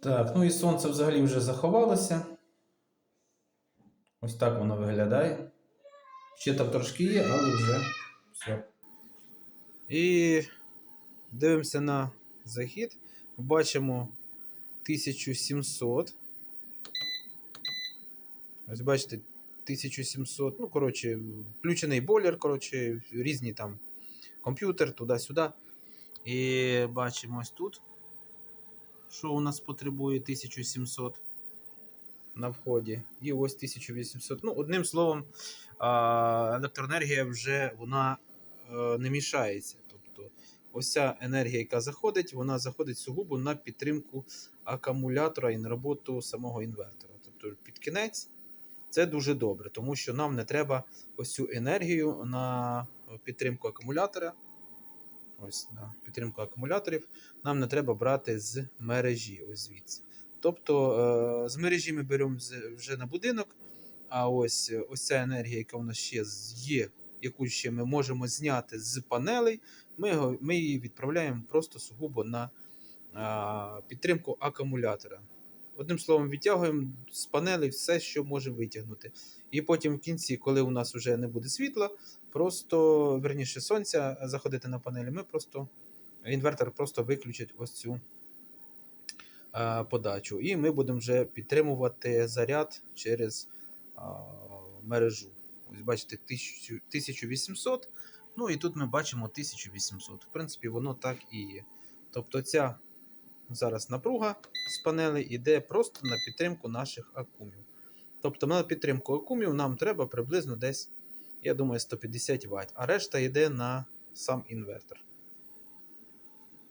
Так, ну і сонце взагалі вже заховалося. Ось так воно виглядає. Ще там трошки є, але вже все. І дивимося на захід. Бачимо 1700. Ось бачите, 1700. Ну, коротше, включений бойлер, коротше, різні там комп'ютер туди-сюди. І бачимо ось тут, що у нас потребує 1700 на вході. І ось 1800. Ну, одним словом, електроенергія вже вона е, не мішається. Тобто, ось ця енергія, яка заходить, вона заходить сугубо на підтримку акумулятора і на роботу самого інвертора. Тобто, під кінець це дуже добре, тому що нам не треба ось цю енергію на підтримку акумулятора. Ось на підтримку акумуляторів нам не треба брати з мережі. Ось звідси. Тобто е, з мережі ми беремо вже на будинок, а ось, ось ця енергія, яка у нас ще є, яку ще ми можемо зняти з панелей, ми, ми її відправляємо просто сугубо на підтримку акумулятора. Одним словом, відтягуємо з панелей все, що може витягнути. І потім в кінці, коли у нас вже не буде світла, просто верніше сонця заходити на панелі, ми просто інвертор просто виключить ось цю а, подачу. І ми будемо вже підтримувати заряд через а, мережу. Ось бачите, 1800. Ну і тут ми бачимо 1800. В принципі, воно так і є. Тобто ця зараз напруга з панели йде просто на підтримку наших акумів. Тобто на підтримку акумів нам треба приблизно десь, я думаю, 150 Вт, а решта йде на сам інвертор.